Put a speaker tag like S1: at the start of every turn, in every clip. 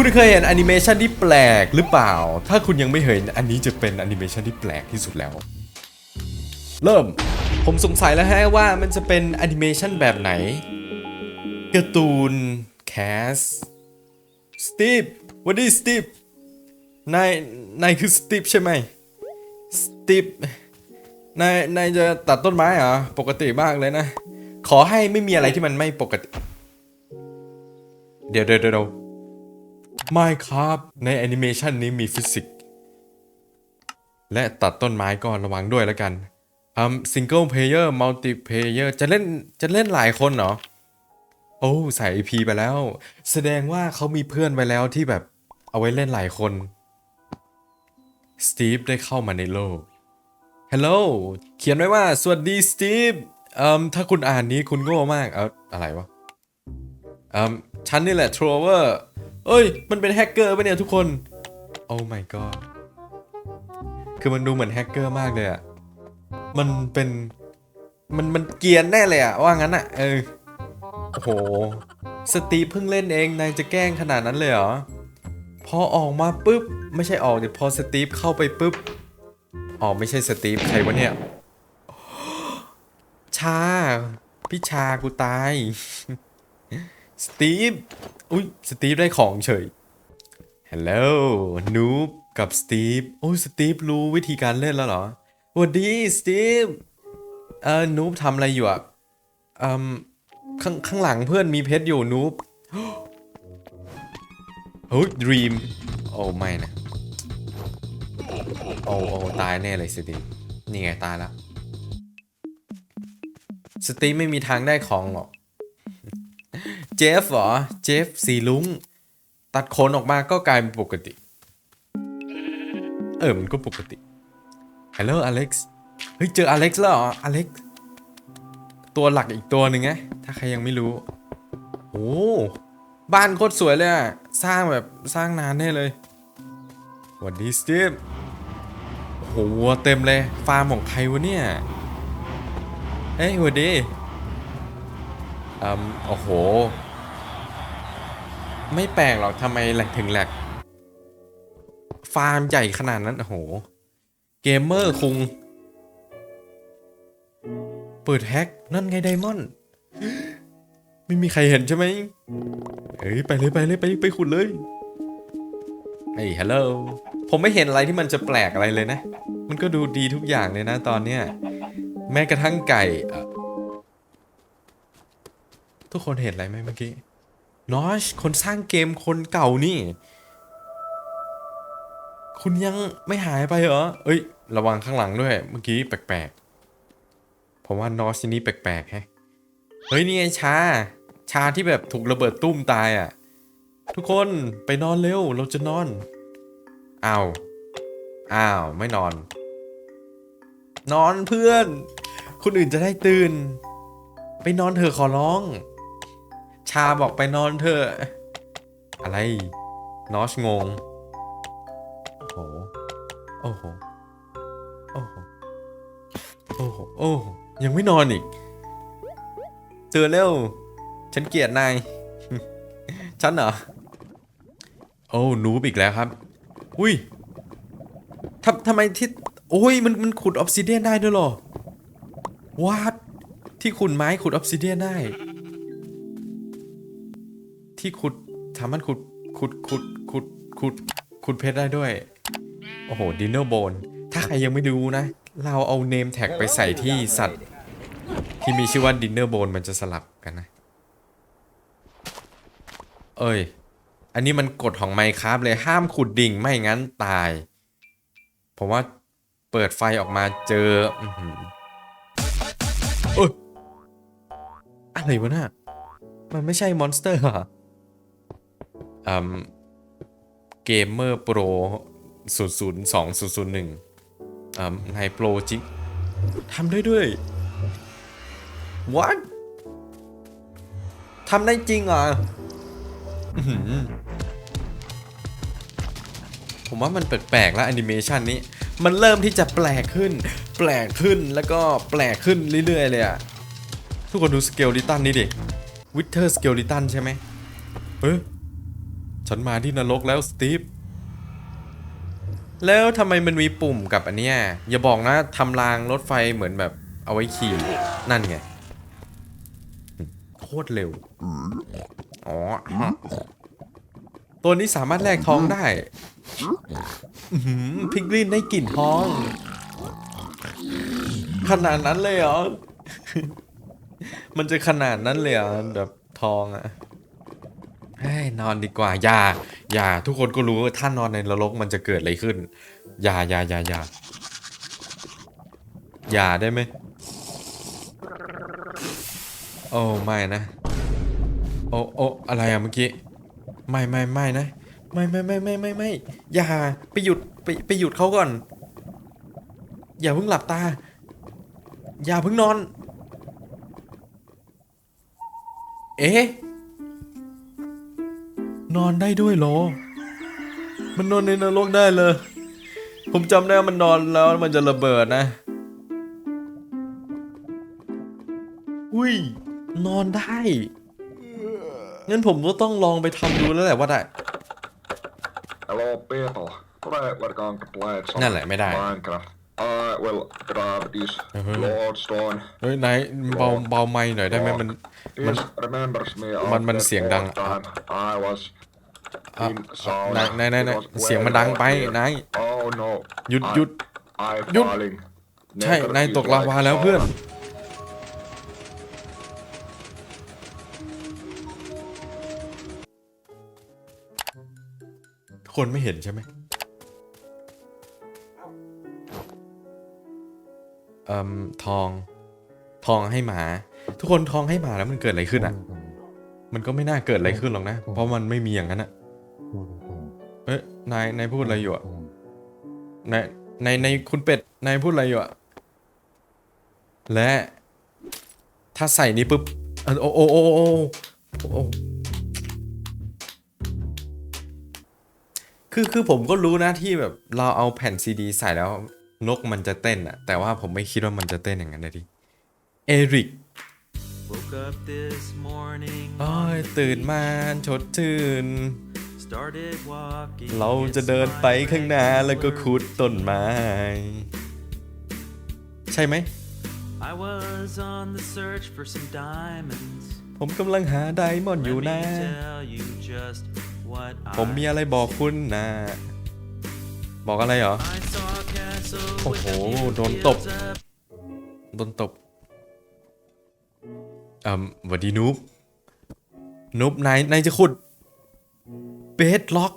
S1: คุณเคยเห็นแอนิเมชันที่แปลกหรือเปล่า ถ้าคุณยังไม่เห็นอันนี้จะเป็นแอนิเมชันที่แปลกที่สุดแล้ว เริ่ม ผมสงสัยแล้วฮะว่ามันจะเป็นแอนิเมชันแบบไหนการ์ตูนแคสสตีฟวันดีสตีฟนายนายคือสตีฟใช่ไหมสตีฟนายนายจะตัดต้นไม้เหรอปกติมากเลยนะ ขอให้ไม่มีอะไรที่มันไม่ปกติ เดี๋ยวเดี๋ยวเดี๋ยว ไม่ครับในแอนิเมชันนี้มีฟิสิกส์และตัดต้นไม้ก่อนระวังด้วยแล้วกันอืมซิงเกิลเพลเยอร์มัลติเพลเยอร์จะเล่นจะเล่นหลายคนเหรอ โอ้ใส่ EP ไปแล้ว แสดงว่าเขามีเพื่อนไว้แล้วที่แบบเอาไว้เล่นหลายคนสตีฟได้เข้ามาในโลกฮัลโหลเขียนไว้ว่า สวัสดีสตีฟเอ่มถ้าคุณอ่านนี้คุณโง่มาก เอออะไรวะเอ่มฉันนี่แหละทรเวอร์ เอ้ย มันเป็นแฮกเกอร์ปะเนี่ยทุกคน โอ้ my god คือมันดูเหมือนแฮกเกอร์มากเลยอะมันเป็น มัน มันเกียนแน่เลยอะว่างั้นอะเออ โอ้โห สตีฟเพิ่งเล่นเอง นายจะแกล้งขนาดนั้นเลยเหรอ พอออกมาปุ๊บ ไม่ใช่ออกเดี๋ยวพอสตีฟเข้าไปปุ๊บ อ๋อ ไม่ใช่สตีฟใครวะเนี่ย ชา พี่ชากูตาย สตีฟ อุ้ยสตีฟได้ของเฉยฮัลโหลนูบกับสตีฟโอ้ยสตีฟรู้วิธีการเล่นแล้วเหรอสวัสดีสตีฟเออนูบทำอะไรอยู่อะอืมข้างข้างหลังเพื่อนมีเพชรอยู่นูบเฮ้ยดรีมโอ้ไม่นะโอ้โอ้ตายแน่เลยสตีฟนี่ไงตายแล้วสตีฟไม่มีทางได้ของหรอก เจฟเหรอ เจฟสีลุงตัดขนออกมาก็กลายเป็นปกติ เออ มันก็ปกติฮัลโหลอเล็กซ์เฮ้ย เจออเล็กซ์แล้วเหรออเล็กซ์ตัวหลักอีกตัวหนึ่งไงถ้าใครยังไม่รู้โอ้บ้านโคตรสวยเลยอะสร้างแบบสร้างนานแน่เลยวัสดีสตีฟโอ้โหวัวเต็มเลย ฟาร์มของใครวะเนี่ยเฮ้ยวัสดีอืมโอ้โห ไม่แปลกหรอกทำไมแหลกถึงแหลก ฟาร์มใหญ่ขนาดนั้น โอ้โห เกมเมอร์คุง เปิดแฮก นั่นไงไดมอนด์ไม่มีใครเห็นใช่ไหมเฮ้ย ไปเลยไปเลยไปไปขุดเลยเฮ้ยฮัลโหลผมไม่เห็นอะไรที่มันจะแปลกอะไรเลยนะ มันก็ดูดีทุกอย่างเลยนะตอนเนี้ย แม้กระทั่งไก่ ทุกคนเห็นอะไรไหมเมื่อกี้ นอชคนสร้างเกมคนเก่านี่ คุณยังไม่หายไปเหรอ เอ้ย ระวังข้างหลังด้วย เมื่อกี้แปลกๆ ผมว่านอชี่นี่แปลกๆแฮะ เฮ้ย นี่ไงชา ชาที่แบบถูกระเบิดตุ้มตายอะ ทุกคนไปนอนเร็ว เราจะนอน อ้าว อ้าว ไม่นอน นอนเพื่อน คนอื่นจะได้ตื่น ไปนอนเถอะขอร้อง ชาบอกไปนอนเถอะ อะไร นอชงง โอ้โห โอ้โห โอ้โห โอ้โห โอ้ยังไม่นอนอีกเตือนเร็ว ฉันเกลียดนาย ฉันเหรอ โอ้นูบอีกแล้วครับ อุ้ยทำทำไมที่โอ้ยมันมันขุดออฟซิเดียนได้ด้วยหรอวาดที่ขุดไม้ขุดออฟซิเดียนได้ ที่ขุดสามารถขุดขุดขุดขุดขุดขุดเพชรได้ด้วย โอ้โหดินเนอร์โบน ถ้าใครยังไม่ดูนะ เราเอาเนมแท็กไปใส่ที่สัตว์ ที่มีชื่อว่าดินเนอร์โบนมันจะสลับกันนะ เอ้ย อันนี้มันกฎของไมค์ครับเลยห้ามขุดดิ่งไม่งั้นตาย ผมว่าเปิดไฟออกมาเจอเอ้ยอะไรวะน่ะมันไม่ใช่มอนสเตอร์เหรอ เกมเมอร์โปรศูนย์ศูนย์สองศูนย์ศูนย์หนึ่งนายโปรจริงทำได้ด้วย what ทำได้จริงเหรออื้อหือผมว่ามันแปลกๆแล้วแอนิเมชันนี้ มันเริ่มที่จะแปลกขึ้น แปลกขึ้นแล้วก็แปลกขึ้นเรื่อยๆเลยอะทุกคนดูสเกลลิตันนี่ดิวิเทอร์สเกลลิตันใช่ไหมเฮ้ ฉันมาที่นรกแล้วสตีฟแล้วทำไมมันมีปุ่มกับอันเนี้ยอย่าบอกนะทำรางรถไฟเหมือนแบบเอาไว้ขี่นั่นไงโคตรเร็วอ๋อตัวนี้สามารถแลกทองได้หือพิกลินได้กลิ่นทอง ขนาดนั้นเลยเหรอ มันจะขนาดนั้นเลยเหรอแบบทองอะ นอนดีกว่า อย่า อย่า ทุกคนก็รู้ว่าถ้านอนในนรกมันจะเกิดอะไรขึ้น อย่าอย่าอย่าอย่าอย่าได้ไหมโอ้ไม่นะ โอ้โอ้อะไรอะเมื่อกี้ ไม่ไม่ไม่นะ ไม่ไม่ไม่ไม่ไม่ไม่อย่า ไปหยุดไปไปหยุดเขาก่อน อย่าเพิ่งหลับตา อย่าเพิ่งนอน เอ๊ะ นอนได้ด้วยเหรอ มันนอนในนรกได้เลย ผมจำได้ว่ามันนอนแล้วมันจะระเบิดนะ อุ้ย นอนได้ งั้นผมก็ต้องลองไปทำดูแล้วแหละว่าได้
S2: Hello people. Today we're going to play some
S1: นั่นแหละไม่ได้
S2: Minecraft. I will grab this
S1: Mhm.
S2: lodestone.
S1: เฮ้ยนายเบาเบาไม้หน่อยได้ไหมมันมัน
S2: This remembers me of
S1: มันมัน
S2: that
S1: เสียงดัง
S2: old time I was
S1: อะ
S2: in
S1: อะ
S2: sauna.
S1: นายนายนายนาย
S2: It was
S1: เสียงมัน
S2: very
S1: ดังไป
S2: hot here.
S1: นาย
S2: Oh no.
S1: หยุด
S2: I-
S1: หยุด
S2: I
S1: หยุด
S2: falling.
S1: ใช่
S2: Never
S1: นาย
S2: is
S1: ตกลาวา
S2: like
S1: แล้วเพื่อน
S2: sauna.
S1: คนไม่เห็นใช่ไหมเอ่มทอง ทองให้หมา ทุกคนทองให้หมาแล้วมันเกิดอะไรขึ้นอะ มันก็ไม่น่าเกิดอะไรขึ้นหรอกนะ เพราะมันไม่มีอย่างนั้นอะเอ๊ะ นายนายพูดอะไรอยู่อะนายนายนายคุณเป็ดนายพูดอะไรอยู่อะและ ถ้าใส่นี้ปุ๊บเอ่อโอ้โอ้โอ้โอ้โอ้คือคือผมก็รู้นะที่แบบเราเอาแผ่นซีดีใส่แล้วนกมันจะเต้นอะแต่ว่าผมไม่คิดว่ามันจะเต้นอย่างนั้นนะดิเอริก
S3: Woke up this morning
S1: โอ้ยตื่นมาชดชื่น
S3: started walking
S1: เราจะเดินไปข้างหน้าแล้วก็ขุดต้นไม้ ใช่ไหม
S3: I was on the search for some diamonds
S1: ผมกำลังหาไดมอนด์อยู่
S3: Let
S1: นะ
S3: me tell you just what
S1: ผมมี
S3: I
S1: อะไรบอกคุณนะ บอกอะไรเหรอ
S3: I saw a castle
S1: โอ้
S3: with
S1: โห
S3: a few
S1: โดนตบ
S3: fields up
S1: โดนตบอืมหวัดดีนูบนูบนายนายจะขุด เบสล็อก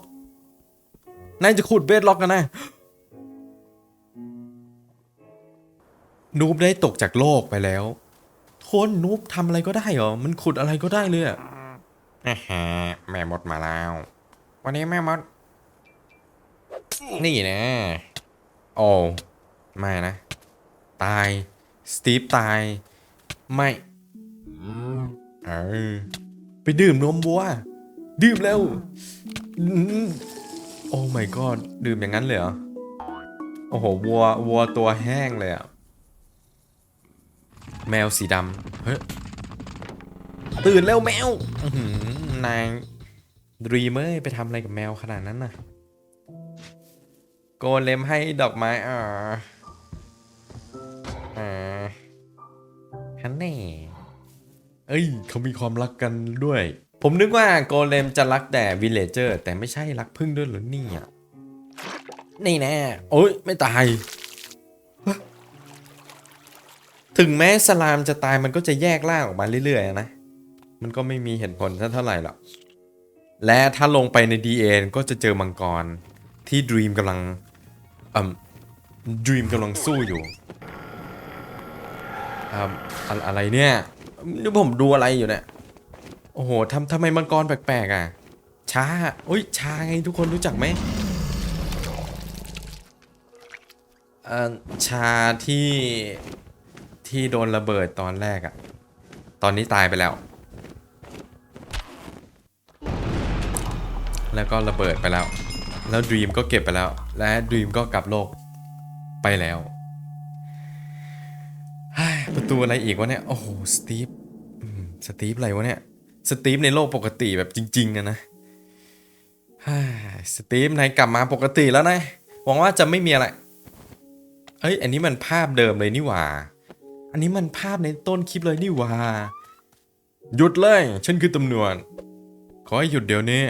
S1: นายจะขุดเบสล็อกกันนะนูบได้ตกจากโลกไปแล้วคนนูบทำอะไรก็ได้เหรอ มันขุดอะไรก็ได้เลยอะฮ่าฮ่าแม่มดมาแล้ว วันนี้แม่มด นี่นะ โอ้ไม่นะ ตาย สตีฟตาย ไม่ เออ ไปดื่มนมวัว ดื่มแล้ว โอ้ my god ดื่มอย่างนั้นเลยเหรอ โอ้โห วัว วัวตัวแห้งเลยอะแมวสีดำเฮ้ย ตื่นแล้วแมวนายดรีเมอร์ไปทำอะไรกับแมวขนาดนั้นน่ะ โกเลมให้ดอกไม้อ่าอ่าฮันแน่เอ้ย เขามีความรักกันด้วย ผมนึกว่าโกเลมจะรักแต่วิลเลเจอร์ แต่ไม่ใช่รักพึ่งด้วยหรอเนี่ย นี่แน่ โอ้ยไม่ตาย ถึงแม้สลามจะตายมันก็จะแยกล่างออกมาเรื่อยๆนะ มันก็ไม่มีเหตุผลเท่าไหร่หรอก และถ้าลงไปใน DA ก็จะเจอมังกร ที่ดรีมกำลังอืมดรีมกำลังสู้อยู่อ่าอะอะไรเนี่ยนี่ผมดูอะไรอยู่เนี่ย โอ้โหทำทำไมมังกรแปลกๆอะ ช้าโอ้ยชาไงทุกคนรู้จักไหมเอ่อชาที่ที่โดนระเบิดตอนแรกอะ ตอนนี้ตายไปแล้ว แล้วก็ระเบิดไปแล้ว แล้วดีมก็เก็บไปแล้ว และดีมก็กลับโลกไปแล้วประตูอะไรอีกวะเนี่ย โอ้โห สตีฟ สตีฟอะไรวะเนี่ย สตีฟในโลกปกติแบบจริงๆอะนะสตีฟนายกลับมาปกติแล้วนะ หวังว่าจะไม่มีอะไร เอ้ย อันนี้มันภาพเดิมเลยนี่หว่า อันนี้มันภาพในต้นคลิปเลยนี่หว่า หยุดเลย ฉันคือตำรวจ ขอให้หยุดเดี๋ยวนี้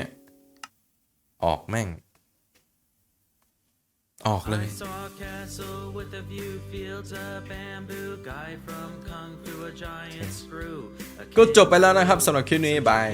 S1: ออกแม่ง ออกเลย
S3: I saw a castle with a view, fields of bamboo, guy from Kung Fu, a giant screw. a
S1: ก็
S3: kid
S1: จบไปแล้วนะครับสำหรับคลิปนี้บาย